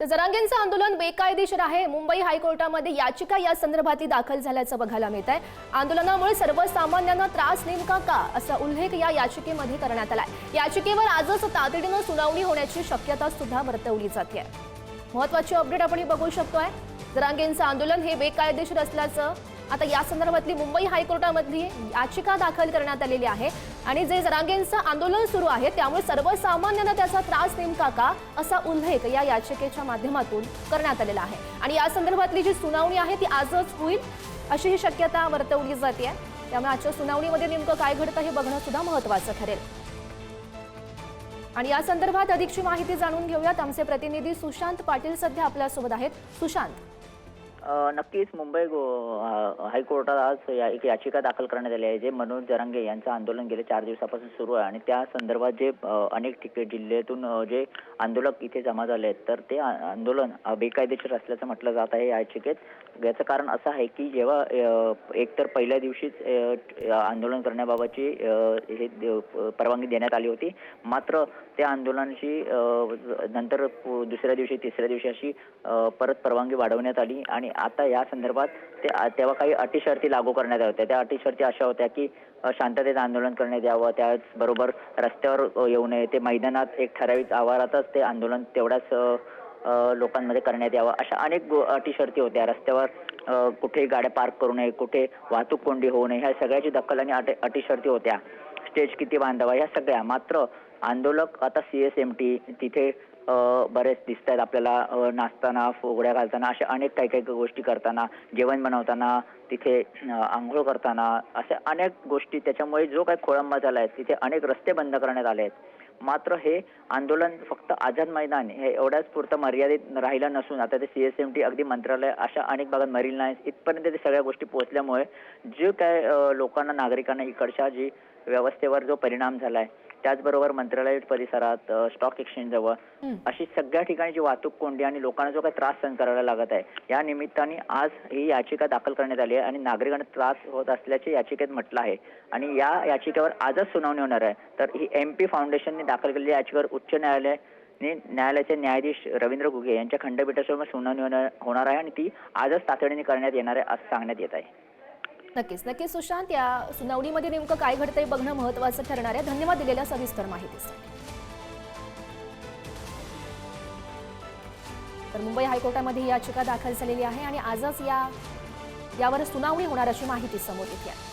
तर जरांगेंचं आंदोलन बेकायदेशीर आहे. मुंबई हायकोर्टामध्ये याचिका या संदर्भातली दाखल झाल्याचं बघायला मिळत आहे आंदोलनामुळे सर्वसामान्यांना त्रास नेमका का असा उल्लेख या याचिकेमध्ये करण्यात आलाय. याचिकेवर आजच तातडीनं सुनावणी होण्याची शक्यता सुद्धा वर्तवली जाते महत्वाची अपडेट आपण बघू शकतोय. जरांगेंचं आंदोलन हे बेकायदेशीर असल्याचं आता या संदर्भातली मुंबई हायकोर्टामधली याचिका दाखल करण्यात आलेली आहे. आणि जे जरांगेंचं आंदोलन सुरू आहे त्यामुळे सर्वसामान्यांना त्याचा त्रास नेमका का असा उल्लेख या याचिकेच्या माध्यमातून करण्यात आलेला आहे. आणि या संदर्भातली जी सुनावणी आहे ती आजच होईल अशी ही शक्यता वर्तवली जाते त्यामुळे आजच्या सुनावणीमध्ये नेमकं काय घडतं हे बघणं सुद्धा महत्वाचं ठरेल. आणि या संदर्भात अधिकची माहिती जाणून घेऊयात. आमचे प्रतिनिधी सुशांत पाटील सध्या आपल्यासोबत आहेत. सुशांत. नक्कीच मुंबई गो- हायकोर्टात आज या- एक याचिका दाखल करण्यात आली आहे जे मनोज जरांगे यांचं आंदोलन गेले चार दिवसापासून सुरू आहे आणि त्या संदर्भात जे अनेक ठिकाणी जिल्ह्यातून जे आंदोलक इथे जमा झाले आहेत तर ते आंदोलन बेकायदेशीर असल्याचं म्हटलं जात आहे याचिकेत. याचं कारण असं आहे की जेव्हा एकतर पहिल्या दिवशीच आंदोलन करण्याबाबतची हे परवानगी देण्यात आली होती मात्र त्या आंदोलनाची नंतर दुसऱ्या दिवशी तिसऱ्या दिवशी अशी परत परवानगी वाढवण्यात आली आणि आता या संदर्भात ते तेव्हा काही अटी शर्ती लागू करण्यात आल्या होत्या. त्या अटी शर्ती अशा होत्या की शांततेत आंदोलन करण्यात यावं त्याचबरोबर रस्त्यावर येऊ नये ते मैदानात एक ठराविक आवारातच ते आंदोलन तेवढ्याच लोकांमध्ये करण्यात यावं अशा अनेक अटी शर्ती होत्या. रस्त्यावर कुठे गाड्या पार्क करू नये कुठे वाहतूक कोंडी होऊ नये ह्या सगळ्याची दखल आणि अटी शर्ती होत्या. स्टेज किती बांधावा ह्या सगळ्या. मात्र आंदोलक आता सी एस एम टी तिथे बरेच दिसत आहेत आपल्याला नाचताना फुगड्या घालताना अशा अनेक काही काही गोष्टी करताना जेवण बनवताना तिथे आंघोळ करताना अशा अनेक गोष्टी त्याच्यामुळे जो काही खोळंबा झाला आहे तिथे अनेक रस्ते बंद करण्यात आले आहेत. मात्र हे आंदोलन फक्त आझाद मैदान हे एवढ्याच पुरतं मर्यादित राहिलं नसून आता ते सी एस एम टी अगदी मंत्रालय अशा अनेक भागात मरीन लाईन्स इथपर्यंत ते सगळ्या गोष्टी पोहोचल्यामुळे जे काय लोकांना नागरिकांना इकडच्या जी व्यवस्थेवर जो परिणाम झालाय त्याचबरोबर मंत्रालय परिसरात स्टॉक एक्सचेंज जवळ. अशी सगळ्या ठिकाणची वाहतूक कोंडी आणि लोकांना जो काही त्रास सहन करायला लागत आहे या निमित्ताने आज ही याचिका दाखल करण्यात आली आहे आणि नागरिकांना त्रास होत असल्याचे याचिकेत म्हटलं आहे. आणि या याचिकेवर आजच सुनावणी होणार आहे. तर ही एम पी फाउंडेशनने दाखल केलेल्या याचिकेवर उच्च न्यायालय न्यायालयाचे न्यायाधीश रवींद्र घुगे यांच्या खंडपीठासमोर सुनावणी होणार होणार आहे आणि ती आजच तातडीने करण्यात येणार आहे असं सांगण्यात येत आहे. नक्कीच. नक्कीच सुशांत या सुनावणीमध्ये नेमकं काय घडतंय बघणं महत्वाचं ठरणार आहे. धन्यवाद दिलेल्या सविस्तर माहितीसाठी. तर मुंबई हायकोर्टामध्ये ही याचिका दाखल झालेली आहे आणि आजच या यावर सुनावणी होणार अशी माहिती समोर येते आहे.